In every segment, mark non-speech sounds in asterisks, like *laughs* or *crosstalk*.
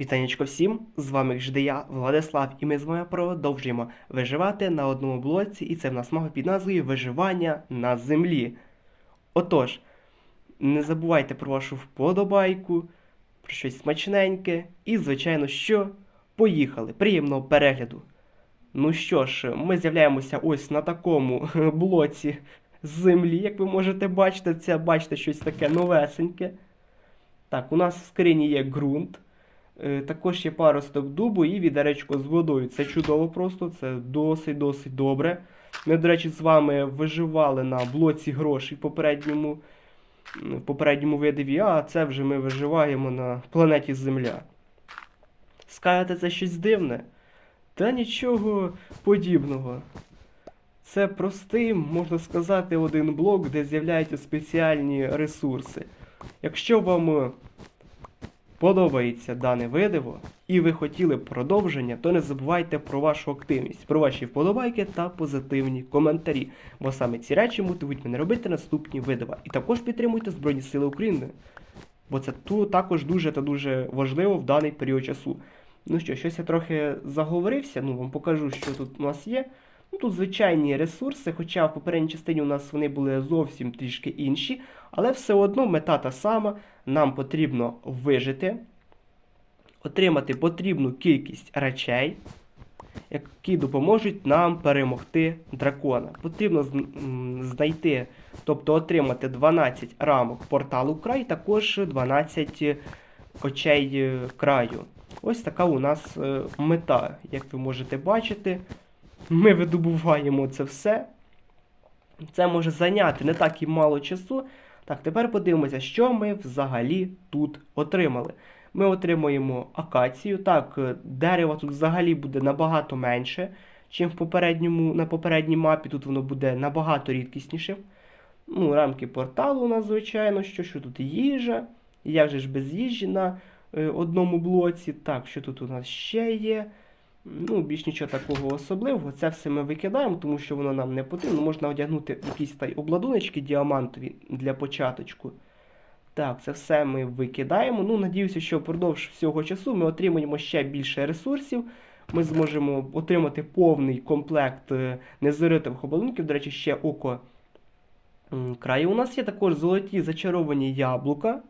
Вітанечко всім, з вами жди я, Владислав, і ми з вами продовжуємо виживати на одному блоці, і це в нас мова під назвою Виживання на землі. Отож, не забувайте про вашу вподобайку, про щось смачненьке, і, звичайно, що поїхали. Приємного перегляду. Ну що ж, ми з'являємося ось на такому *laughs* блоці землі, як ви можете бачити, це бачите щось таке новесеньке. Так, у нас в скрині є ґрунт. Е, Також є паросток дубу і відеречко з водою. Це чудово просто, це досить-досить добре. Ми, до речі, з вами виживали на блоці грошей в попередньому, в попередньому видиві, а це вже ми виживаємо на планеті Земля. Скажете, це щось дивне? Та нічого подібного. Це простий, можна сказати, один блок, де з'являються спеціальні ресурси. Якщо вам подобається дане видиво і ви хотіли продовження, то не забувайте про вашу активність, про ваші вподобайки та позитивні коментарі. Бо саме ці речі мотивують мене робити наступні видива. І також підтримуйте Збройні Сили України. Бо це ту також дуже та дуже важливо в даний період часу. Ну що, щось я трохи заговорився, ну вам покажу, що тут у нас є. Ну, тут звичайні ресурси, хоча в попередній частині у нас вони були зовсім трішки інші, але все одно мета та сама. Нам потрібно вижити, отримати потрібну кількість речей, які допоможуть нам перемогти дракона. Потрібно знайти, тобто отримати 12 рамок порталу край, також 12 очей е, краю. Ось така у нас е, мета, як ви можете бачити. Ми видобуваємо це все. Це може зайняти не так і мало часу. Так, тепер подивимося, що ми взагалі тут отримали. Ми отримуємо акацію. Так, е, дерева тут взагалі буде набагато менше, ніж в попередньому, на попередній мапі. Тут воно буде набагато рідкісніше. Ну, рамки порталу у нас, звичайно, що, що тут їжа. Як же ж без їжі на е, одному блоці. Так, що тут у нас ще є? Ну, більш нічого такого особливого. Це все ми викидаємо, тому що воно нам не потрібно. Можна одягнути якісь та обладуночки діамантові для початочку. Так, це все ми викидаємо. Ну, надіюся, що впродовж всього часу ми отримаємо ще більше ресурсів. Ми зможемо отримати повний комплект е, незаритих обладунків. До речі, ще око краю. У нас є також золоті зачаровані яблука.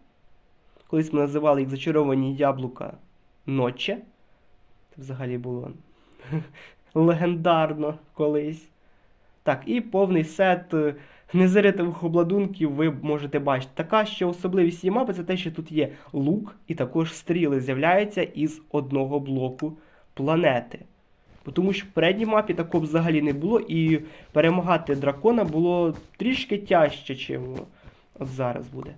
Колись ми називали їх зачаровані яблука ночі. Взагалі було легендарно колись. Так, і повний сет е, обладунків ви можете бачити. Така ще особливість цієї мапи це те, що тут є лук і також стріли з'являються із одного блоку планети. Тому що в передній мапі такого взагалі не було, і перемагати дракона було трішки тяжче, чим от зараз буде.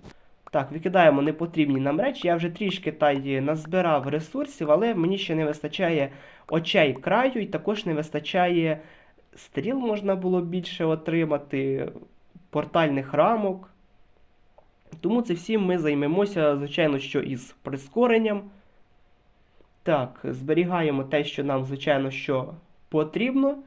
Так, викидаємо непотрібні нам речі. Я вже трішки та й назбирав ресурсів, але мені ще не вистачає очей краю, і також не вистачає стріл можна було більше отримати, портальних рамок. Тому це всім ми займемося, звичайно, що із прискоренням. Так, зберігаємо те, що нам, звичайно, що потрібно.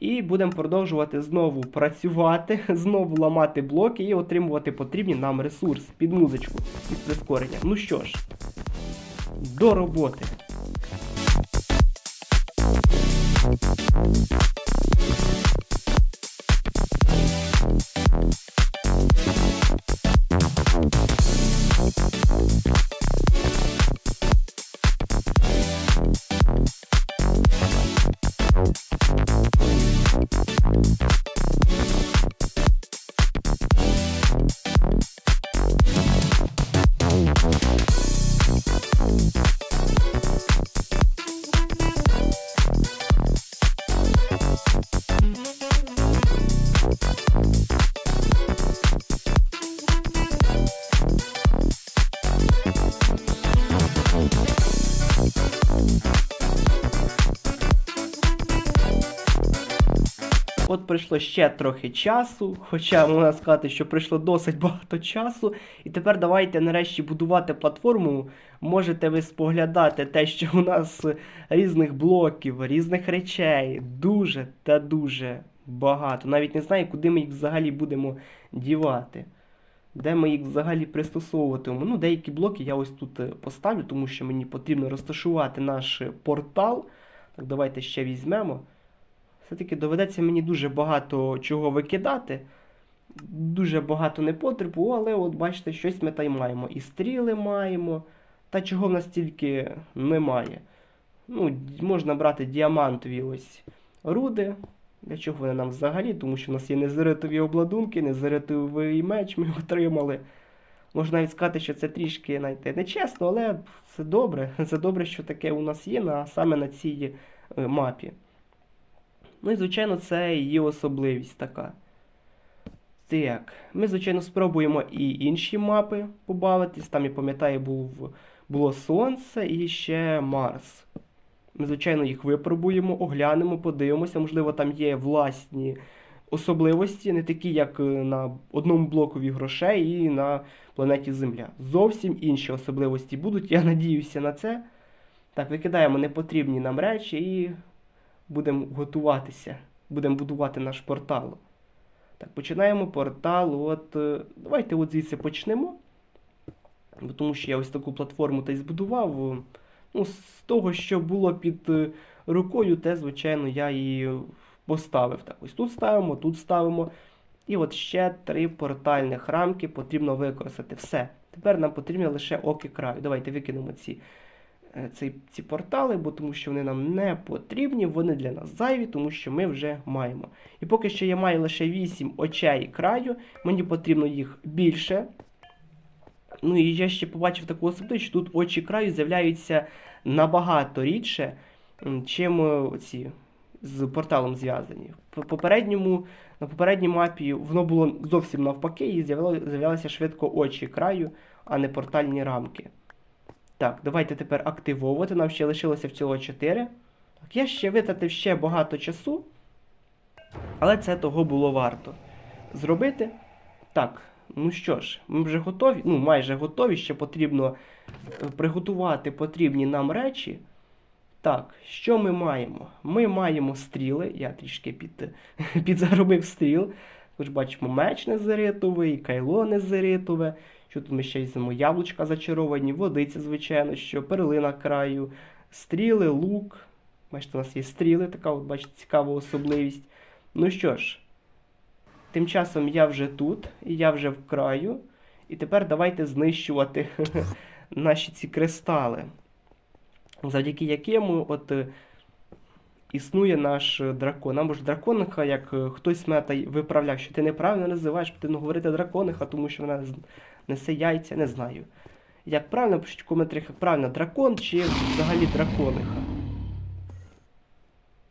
І будемо продовжувати знову працювати, *laughs* знову ламати блоки і отримувати потрібні нам ресурс під музичку, під прискорення. Ну що ж, до роботи. Thank you. От пройшло ще трохи часу, хоча можна сказати, що пройшло досить *laughs* багато часу. І тепер давайте нарешті будувати платформу. Можете ви споглядати те, що у нас різних блоків, різних речей дуже та дуже багато. Навіть не знаю, куди ми їх взагалі будемо дівати. де ми їх взагалі пристосовуватимемо. Ну, деякі блоки я ось тут е, поставлю, тому що мені потрібно розташувати наш портал. Так, давайте ще візьмемо. Все-таки доведеться мені дуже багато чого викидати. Дуже багато непотребу, але от бачите, щось ми та й маємо. І стріли маємо. Та чого в нас тільки немає. Ну, можна брати діамантові ось руди. Для чого вони нам взагалі? Тому що в нас є незеритові обладунки, незеритовий меч ми отримали. Можна навіть сказати, що це трішки знаєте, нечесно, але це добре. *laughs* Це добре, що таке у нас є на, саме на цій е, мапі. Ну і, звичайно, це її особливість така. Так, ми, звичайно, спробуємо і інші мапи побавитись. Там, я пам'ятаю, був, було Сонце і ще Марс. Ми, звичайно, їх випробуємо, оглянемо, подивимося. Можливо, там є власні особливості, не такі, як е, на одному блокові грошей і на планеті Земля. Зовсім інші особливості будуть. Я *laughs* надіюся на це. Так, викидаємо непотрібні нам речі і будемо готуватися. Будемо будувати наш портал. Так, починаємо портал. От, е, давайте от звідси почнемо. Тому що я ось таку платформу та й збудував. е, Ну, з того, що було під е, рукою, те, звичайно, я і поставив. Так, ось тут ставимо, тут ставимо. І от ще три портальних рамки потрібно використати. Все. Тепер нам потрібно лише оки краю. Давайте викинемо ці, ці, ці портали, бо тому що вони нам не потрібні, вони для нас зайві, тому що ми вже маємо. І поки що я маю лише 8 очей краю, мені потрібно їх більше. Ну і я ще побачив таку особливість, що тут очі краю з'являються набагато рідше, чим е, ці з порталом зв'язані. Попередньому, на попередній мапі воно було зовсім навпаки, і з'являлися швидко очі краю, а не портальні рамки. Так, давайте тепер активовувати. Нам ще лишилося всього 4. Так, я ще витратив ще багато часу, але це того було варто. Зробити. Так, ну що ж, ми вже готові, ну майже готові, ще потрібно е, приготувати потрібні нам речі. Так, що ми маємо? Ми маємо стріли. Я трішки під, *laughs* підзаробив стріл. Тож бачимо меч незеритовий, кайло незеритове. Що тут ми ще візьмемо яблучка зачаровані, водиця, звичайно, що перлина краю, стріли, лук. Бачите, у нас є стріли, така от, бачите, цікава особливість. Ну що ж, тим часом я вже тут, і я вже в краю. І тепер давайте знищувати *laughs* наші ці кристали завдяки якому от е, існує наш дракон. Або ж дракониха, як е, хтось мене виправляв, що ти неправильно називаєш, потрібно говорити дракониха, тому що вона несе яйця, не знаю. Як правильно, пишіть в коментарях, як правильно, дракон чи взагалі дракониха.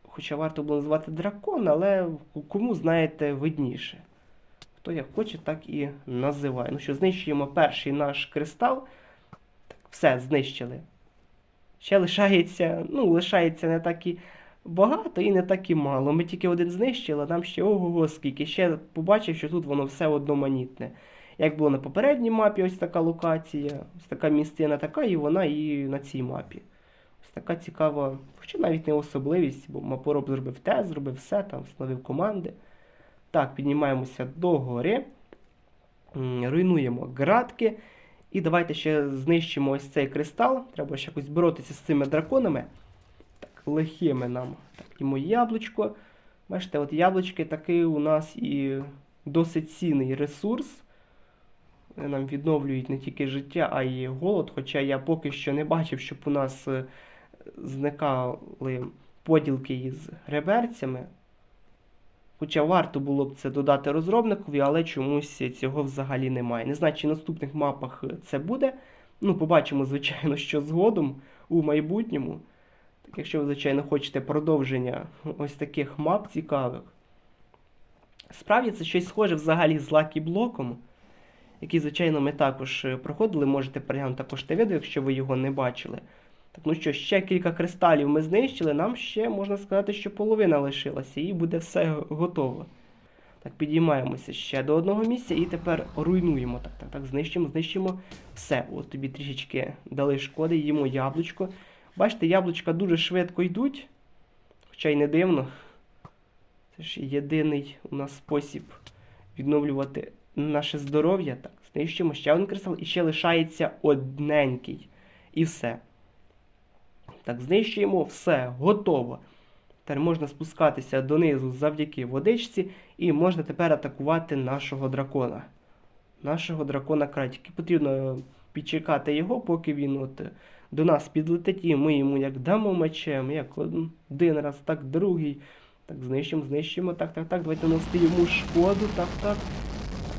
Хоча варто було назвати дракон, але кому знаєте видніше. Хто як хоче, так і називає. Ну що, знищуємо перший наш кристал. Так, все, знищили. Ще лишається, ну, лишається не так і багато і не так і мало. Ми тільки один знищили, а нам ще ого скільки. Ще побачив, що тут воно все одноманітне. Як було на попередній мапі, ось така локація, ось така місцина, така, і вона і на цій мапі. Ось така цікава, хоча навіть не особливість, бо мапороб зробив те, зробив все, там встановив команди. Так, піднімаємося до гори, руйнуємо ґратки. І давайте ще знищимо ось цей кристал. Треба ще якось боротися з цими драконами. Так, лихими нам. Так, йому яблучко. Бачите, от яблучки такий у нас і досить цінний ресурс. Нам відновлюють не тільки життя, а й голод. Хоча я поки що не бачив, щоб у нас е, зникали поділки із реберцями. Хоча варто було б це додати розробникові, але чомусь цього взагалі немає. Не знаю, чи в наступних мапах це буде. Ну, побачимо, звичайно, що згодом у майбутньому. Так, якщо ви, звичайно, хочете продовження ось таких мап цікавих. Справді це щось схоже взагалі з Lucky блоком, який, звичайно, ми також е, проходили. Можете переглянути також те відео, якщо ви його не бачили. Так, ну що, ще кілька кристалів ми знищили, нам ще можна сказати, що половина лишилася, і буде все готово. Так, підіймаємося ще до одного місця і тепер руйнуємо. Так, так, так, знищимо, знищимо. Все. От тобі трішечки дали шкоди, їмо яблучко. Бачите, яблучка дуже швидко йдуть, хоча й не дивно. Це ж єдиний у нас спосіб відновлювати наше здоров'я. Так, Знищимо ще один кристал і ще лишається одненький. І все. Так, знищуємо, все, готово. Тепер можна спускатися донизу завдяки водичці, і можна тепер атакувати нашого дракона. Нашого дракона край. Тільки потрібно підчекати його, поки він от е, до нас підлетить, і ми йому як дамо мечем, як один раз, так другий. Так, знищимо, знищимо. Так, так, так. Давайте нанести йому шкоду. Так, так.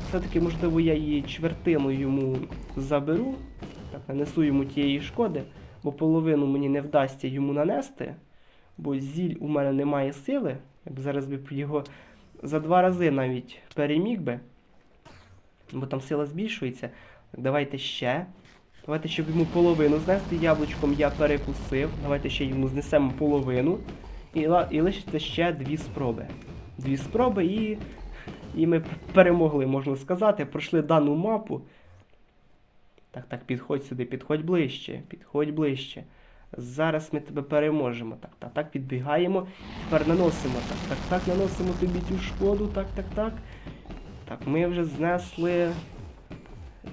Все-таки, можливо, я її чвертину йому заберу. Так, нанесу йому тієї шкоди, бо половину мені не вдасться йому нанести. Бо зіль у мене немає сили. Я б зараз би його за два рази навіть переміг би. Бо там сила збільшується. Так, давайте ще. Давайте, щоб йому половину знести. Яблучком я перекусив. Давайте ще йому знесемо половину. І, і лишиться ще дві спроби. Дві спроби і. І ми перемогли, можна сказати. Пройшли дану мапу. Так, так, підходь сюди, підходь ближче, підходь ближче. Зараз ми тебе переможемо. Так, так, так, підбігаємо. Тепер наносимо. Так, так, так, наносимо тобі цю шкоду. Так, так, так. Так, ми вже знесли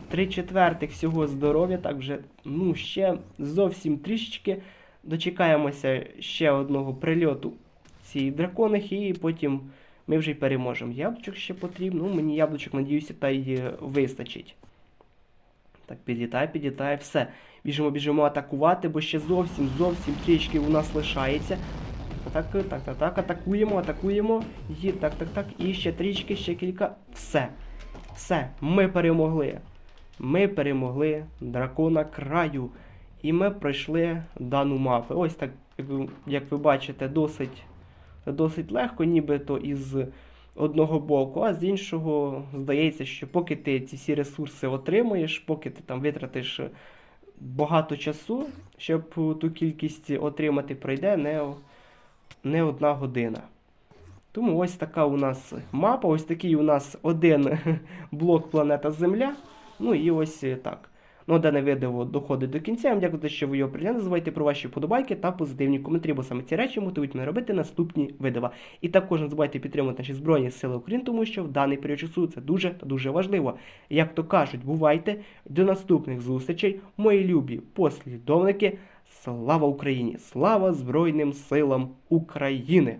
три четвертих всього здоров'я. Так, вже, ну, ще зовсім трішечки. Дочекаємося ще одного прильоту цієї драконихи, і потім ми вже й переможемо. Яблучок ще потрібно. Ну, мені яблучок, надіюся, та й е, вистачить. Так, підлітає, підлітає, все. Біжимо, біжимо атакувати, бо ще зовсім, зовсім трішки у нас лишається. Так, так, так, так, атакуємо, атакуємо. Є, так, так, так. І ще трішки, ще кілька. Все. Все, ми перемогли. Ми перемогли дракона краю. І ми пройшли дану мапу. Ось так, як ви, як ви бачите, досить, досить легко, нібито із одного боку, а з іншого здається, що поки ти ці всі ресурси отримуєш, поки ти там витратиш багато часу, щоб ту кількість отримати, пройде не, не одна година. Тому ось така у нас мапа, ось такий у нас один *laughs* блок планета Земля. Ну і ось е, так. Ну, дане відео доходить до кінця. Я вам дякую, що ви його приглянули. Не про ваші вподобайки та позитивні коментарі, бо саме ці речі мотивують мене робити наступні відео. І також не забувайте підтримувати наші Збройні Сили України, тому що в даний період часу це дуже та дуже важливо. Як то кажуть, бувайте. До наступних зустрічей, мої любі послідовники. Слава Україні! Слава Збройним силам України!